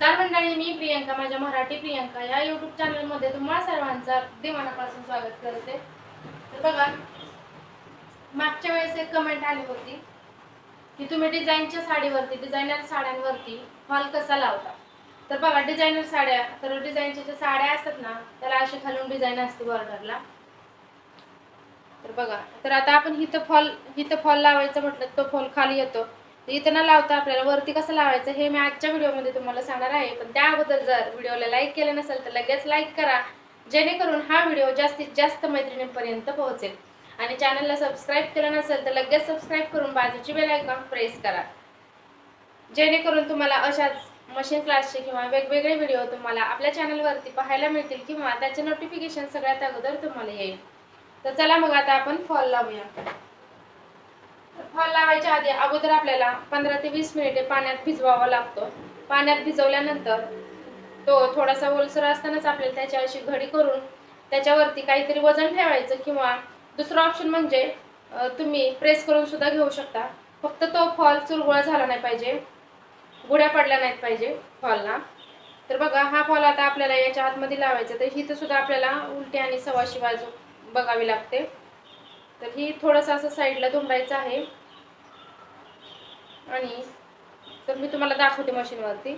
नमस्कार मंडळी मी प्रियंका माझ्या मराठी प्रियंका. या युट्यूब चॅनलमध्ये तुम्हाला सर्वांचं अगदी मनापासून स्वागत करते. तर बघा मागच्या वेळेस एक कमेंट आली होती की तुम्ही डिझाईनच्या साडीवरती डिझायनर साड्यांवरती फॉल कसा लावता? तर बघा डिझायनर साड्या तर डिझाईनच्या ज्या साड्या असतात ना त्याला अशी खालून डिझाईन असते बॉर्डरला तर बघा तर आता आपण हिथं फॉल हिथं फॉल लावायचं म्हटलं तो फॉल खाली येतो. इथं न लावता आपल्याला वरती कसं लावायचं हे मी आजच्या व्हिडिओमध्ये तुम्हाला सांगणार आहे. पण त्या अगोदर जर व्हिडिओला लाईक केलं नसेल तर लगेच लाईक करा जेणेकरून हा व्हिडिओ जास्तीत जास्त मैत्रिणींपर्यंत पोहोचेल. आणि चॅनलला सबस्क्राईब केलं नसेल तर लगेच सबस्क्राईब करून बाजूची बेल आयकॉन प्रेस करा. जेणेकरून तुम्हाला अशाच मशीन क्लासचे किंवा वेगवेगळे व्हिडिओ तुम्हाला आपल्या चॅनलवरती पाहायला मिळतील किंवा त्याचे नोटिफिकेशन सगळ्यात अगोदर तुम्हाला येईल. तर चला मग आता आपण फॉल लावूया. फॉल लावायच्या आधी अगोदर आपल्याला पंधरा ते वीस मिनिटे पाण्यात भिजवावा लागतो. पाण्यात भिजवल्यानंतर तो थोडासा ओलसर असतानाच आपल्याला त्याच्या अशी घडी करून त्याच्यावरती काहीतरी वजन ठेवायचं किंवा दुसरं ऑप्शन म्हणजे तुम्ही प्रेस करून सुद्धा घेऊ शकता. फक्त तो फॉल चुरगुळा झाला नाही पाहिजे. गुड्या पडल्या नाहीत पाहिजे फॉलला तर बघा हा फॉल आता आपल्याला याच्या आतमध्ये लावायचा तर हिथं सुद्धा आपल्याला उलटी आणि सवाशी बाजू बघावी लागते. तर ही थोडंसं असं साईडला दुमडायचं आहे. आणि तर मी तुम्हाला दाखवते मशीनवरती.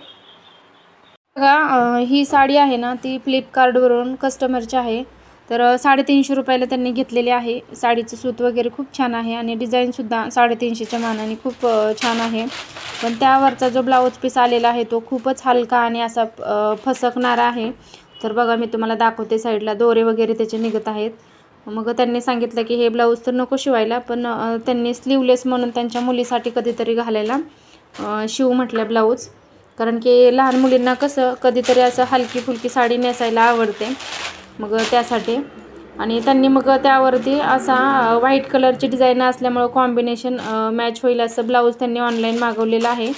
बघा ही साडी आहे ना ती फ्लिपकार्टवरून कस्टमरची आहे. तर साडेतीनशे रुपयाला त्यांनी घेतलेली आहे. साडीचं सूत वगैरे खूप छान आहे आणि डिझाईनसुद्धा साडेतीनशेच्या मानाने खूप छान आहे. पण त्यावरचा जो ब्लाऊज पीस आलेला आहे तो खूपच हलका आणि असा फसकणारा आहे. तर बघा मी तुम्हाला दाखवते साईडला. दोरे वगैरे त्याचे निघत आहेत. मग त्यांनी सांगितलं की हे ब्लाऊज तर नको शिवायला पण त्यांनी स्लीवलेस म्हणून त्यांच्या मुलीसाठी कधीतरी घालायला शिवू शिव म्हटलं ब्लाऊज. कारण की लहान मुलींना कसं कधीतरी असं हलकी फुलकी साडी नेसायला आवडते मग त्यासाठी. आणि त्यांनी मग त्यावरती असा व्हाईट कलरची डिझाईन असल्यामुळं कॉम्बिनेशन मॅच होईल असं ब्लाऊज त्यांनी ऑनलाईन मागवलेलं आहे.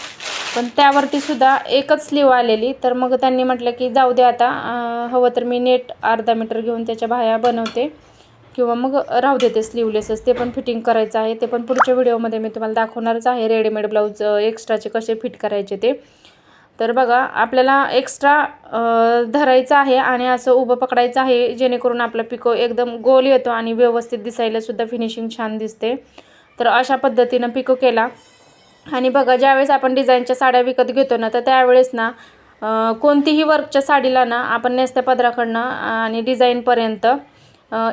पण त्यावरती सुद्धा एकच स्लीव आलेली. तर मग त्यांनी म्हटलं की जाऊ दे आता हवं तर मी नेट अर्धा मीटर घेऊन त्याच्या बाह्या बनवते. किंवा मग राहू देते स्लीवलेसच ते पण फिटिंग करायचं आहे ते पण पुढच्या व्हिडिओमध्ये मी तुम्हाला दाखवणारच आहे. रेडीमेड ब्लाऊज एक्स्ट्राचे कसे फिट करायचे ते. तर बघा आपल्याला एक्स्ट्रा धरायचं आहे आणि असं उभं पकडायचं आहे जेणेकरून आपला पिको एकदम गोल येतो आणि व्यवस्थित दिसायलासुद्धा फिनिशिंग छान दिसते. तर अशा पद्धतीनं पिको केला. आणि बघा ज्यावेळेस आपण डिझाईनच्या साड्या विकत घेतो ना तर त्यावेळेस ना कोणतीही वर्कच्या साडीला ना आपण नेसत्या पदराकडनं आणि डिझाईनपर्यंत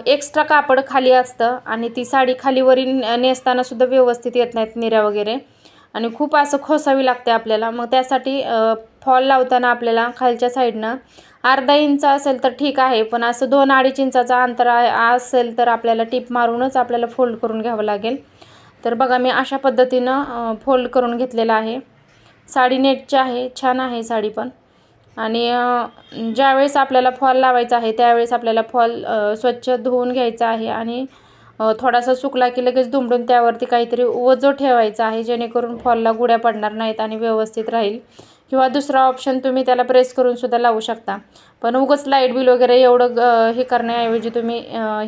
एक्स्ट्रा कापड खाली असतं आणि ती साडी खालीवरील नेसताना सुद्धा व्यवस्थित येत नाहीत निऱ्या वगैरे. आणि खूप असं खोसावी लागते आपल्याला. मग त्यासाठी फॉल लावताना आपल्याला खालच्या साईडनं अर्धा इंच असेल तर ठीक आहे पण असं दोन अडीच इंचाचा अंतर असेल तर आपल्याला टिप मारूनच आपल्याला फोल्ड करून घ्यावं लागेल. तर बघा मी अशा पद्धतीनं फोल्ड करून घेतलेलं आहे. साडी नेटची आहे छान आहे साडी पण. आणि ज्यावेळेस आपल्याला फॉल लावायचा आहे त्यावेळेस आपल्याला फॉल स्वच्छ धुवून घ्यायचा आहे आणि थोडासा सुकला की लगेच दुमडून त्यावरती काहीतरी वजो ठेवायचं आहे जेणेकरून फॉलला गुड्या पडणार नाहीत आणि व्यवस्थित राहील. किंवा दुसरा ऑप्शन तुम्ही त्याला प्रेस करून सुद्धा लावू शकता. पण उगच लाइट बिल वगैरे एवढं ग- हे करण्याऐवजी तुम्ही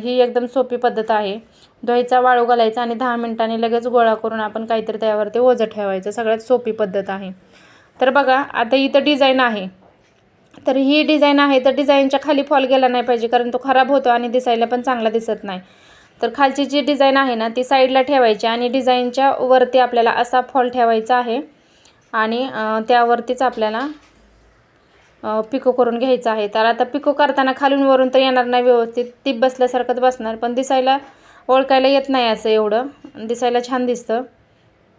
ही एकदम सोपी पद्धत आहे. धुवायचा वाळू घालायचा आणि दहा मिनिटांनी लगेच गोळा करून आपण काहीतरी त्यावरती ओझं ठेवायचं. सगळ्यात सोपी पद्धत आहे. तर बघा आता इथं डिझाईन आहे. तर ही डिझाईन आहे तर डिझाईनच्या खाली फॉल गेला नाही पाहिजे कारण तो खराब होतो आणि दिसायला पण चांगला दिसत नाही. तर खालची जी डिझाईन आहे ना ती साईडला ठेवायची आणि डिझाईनच्या वरती आपल्याला असा फॉल ठेवायचा आहे. आणि त्यावरतीच आपल्याला पिको करून घ्यायचं आहे. तर आता पिको करताना खालून वरून तर येणार नाही व्यवस्थित टीप बसल्यासारखंच बसणार पण दिसायला ओळखायला येत नाही असं एवढं. दिसायला छान दिसतं.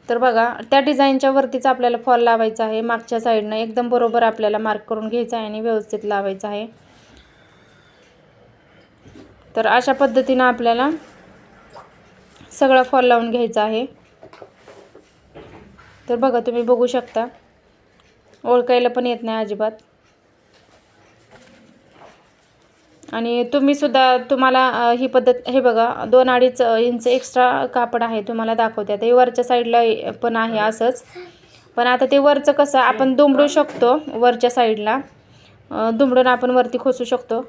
तर बघा त्या डिझाईनच्या वरतीच आपल्याला फॉल लावायचा आहे. मागच्या साईडनं एकदम बरोबर आपल्याला मार्क करून घ्यायचा आहे आणि व्यवस्थित लावायचा आहे. तर अशा पद्धतीनं आपल्याला सगळा फॉल लावून घ्यायचा आहे. तर बघा तुम्ही बघू शकता. ओळखायला पण येत नाही अजिबात. आणि तुम्ही सुद्धा तुम्हाला ही पद्धत हे बघा दोन अडीच इंच एक्स्ट्रा कापड आहे तुम्हाला दाखवते. आता हे वरच्या साईडला पण आहे असंच. पण आता ते वरचं कसं आपण दुमडू शकतो वरच्या साईडला दुमडून आपण वरती खोसू शकतो.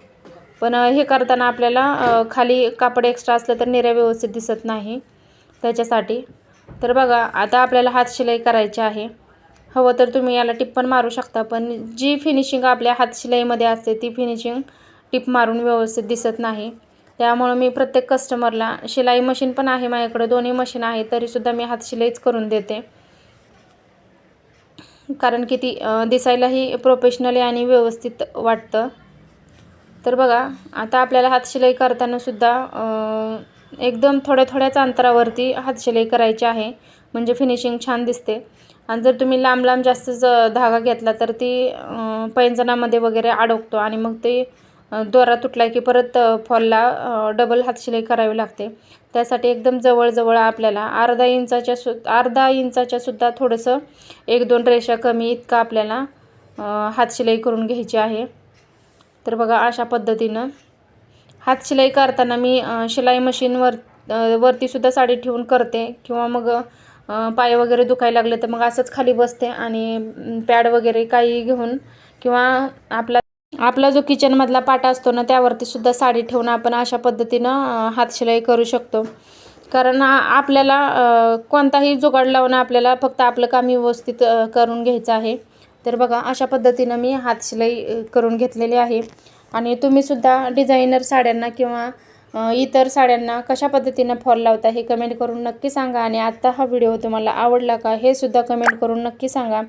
पण हे करताना आपल्याला खाली कापड एक्स्ट्रा असलं तर निऱ्या व्यवस्थित दिसत नाही त्याच्यासाठी. तर बघा आता आपल्याला हात शिलाई करायची आहे. हवं तर तुम्ही याला टिप्पण मारू शकता पण जी फिनिशिंग आपल्या हातशिलाईमध्ये असते ती फिनिशिंग टिप मारून व्यवस्थित दिसत नाही. त्यामुळं मी प्रत्येक कस्टमरला शिलाई मशीन पण आहे माझ्याकडे दोन्ही मशीन आहे तरीसुद्धा मी हातशिलाईच करून देते. कारण की ती दिसायलाही प्रोफेशनली आणि व्यवस्थित वाटतं. तर बघा आता आपल्याला हातशिलाई करतानासुद्धा एकदम थोड्या थोड्याच अंतरावरती हातशिलाई करायची आहे. म्हणजे फिनिशिंग छान दिसते. आणि जर तुम्ही लांब लांब जास्त ज धागा घेतला तर ती पैंजणामध्ये वगैरे अडकतो आणि मग ते दोरा तुटला की परत फॉलला डबल हातशिलाई करावी लागते. त्यासाठी एकदम जवळजवळ आपल्याला अर्धा इंचाच्या सु अर्धा इंचाच्यासुद्धा थोडंसं एक दोन रेषा कमी इतका आपल्याला हातशिलाई करून घ्यायची आहे. तर बघा अशा पद्धतीनं हातशिलाई करताना मी शिलाई मशीनवर वरतीसुद्धा साडी ठेवून करते. किंवा मग पाय वगैरे दुखायला लागले तर मग असंच खाली बसते आणि पॅड वगैरे काही घेऊन किंवा आपला आपला जो किचनमधला पाटा असतो ना त्यावरती सुद्धा साडी ठेवून आपण अशा पद्धतीनं हातशिलाई करू शकतो. कारण आपल्याला कोणताही जुगाड लावून आपल्याला फक्त आपलं काम व्यवस्थित करून घ्यायचं आहे. तर बघा अशा पद्धतीनं मी हातशिलाई करून घेतलेली आहे. आणि तुम्हीसुद्धा डिझायनर साड्यांना किंवा इतर साड्यांना कशा पद्धतीनं फॉल लावता हे कमेंट करून नक्की सांगा. आणि आत्ता हा व्हिडिओ तुम्हाला आवडला का हे सुद्धा कमेंट करून नक्की सांगा.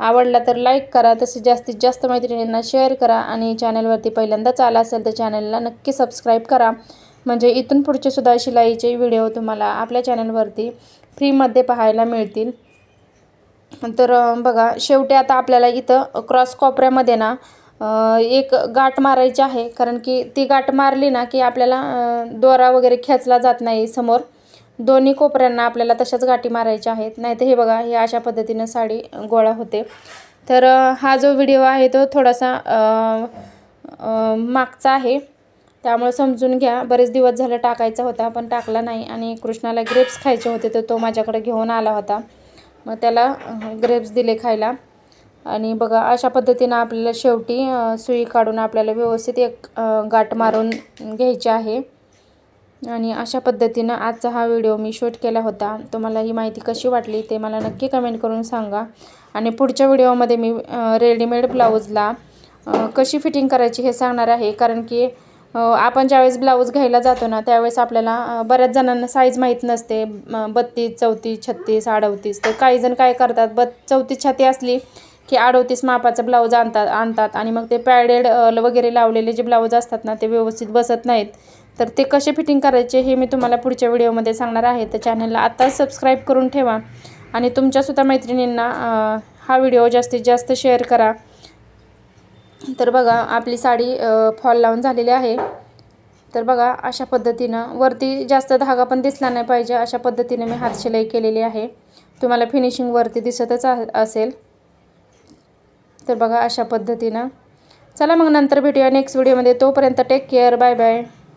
आवडला तर लाईक करा. तसेच जास्तीत जास्त मैत्रिणींना शेअर करा आणि चॅनलवरती पहिल्यांदाच आला असेल तर चॅनलला नक्की सबस्क्राईब करा. म्हणजे इथून पुढचे सुद्धा शिलाईचे व्हिडिओ तुम्हाला आपल्या चॅनलवरती फ्रीमध्ये पाहायला मिळतील. तर बघा शेवटी आता आपल्याला इथं क्रॉस कोपऱ्यामध्ये ना एक गाठ मारायची आहे. कारण की ती गाठ मारली ना की आपल्याला दोरा वगैरे खेचला जात नाही समोर. दोन्ही कोपऱ्यांना आपल्याला तशाच गाठी मारायच्या आहेत. नाहीतर हे बघा हे अशा पद्धतीनं साडी गोळा होते. तर हा जो व्हिडिओ आहे तो थोडासा मागचा आहे. त्यामुळे समजून घ्या. बरेच दिवस झालं टाकायचा होता पण टाकला नाही. आणि कृष्णाला ग्रेप्स खायचे होते तर तो माझ्याकडे घेऊन आला होता. मग त्याला ग्रेप्स दिले खायला. आणि बघा अशा पद्धतीनं आपल्याला शेवटी सुई काढून आपल्याला व्यवस्थित एक गाठ मारून घ्यायची आहे. आणि अशा पद्धतीनं आजचा हा व्हिडिओ मी शूट केला होता. तुम्हाला ही माहिती कशी वाटली ते मला नक्की कमेंट करून सांगा. आणि पुढच्या व्हिडिओमध्ये मी रेडीमेड ब्लाऊजला कशी फिटिंग करायची हे सांगणार आहे. कारण की आपण ज्यावेळेस ब्लाऊज घ्यायला जातो ना त्यावेळेस आपल्याला बऱ्याच जणांना साईज माहीत नसते. बत्तीस चौतीस छत्तीस अडतीस तर काही जण काय करतात बत् चौतीस छाती असली की अडवतीस मापाचं ब्लाऊज आणतात आणतात आणि मग ते पॅडेड वगैरे लावलेले जे ब्लाऊज असतात ना ते व्यवस्थित बसत नाहीत. तर ते कसे फिटिंग करायचे हे मी तुम्हाला पुढच्या व्हिडिओमध्ये सांगणार आहे. तर चॅनलला आत्ताच सबस्क्राईब करून ठेवा आणि तुमच्यासुद्धा मैत्रिणींना हा व्हिडिओ जास्तीत जास्त शेअर करा. तर बघा आपली साडी फॉल लावून झालेली आहे. तर बघा अशा पद्धतीनं वरती जास्त धागा पण दिसला नाही पाहिजे अशा पद्धतीने मी हातशिलाई केलेली आहे. तुम्हाला फिनिशिंग वरती दिसतच असेल. तर बघा अशा पद्धतीनं. चला मग नंतर भेटूया नेक्स्ट व्हिडिओमध्ये तोपर्यंत टेक केअर बाय बाय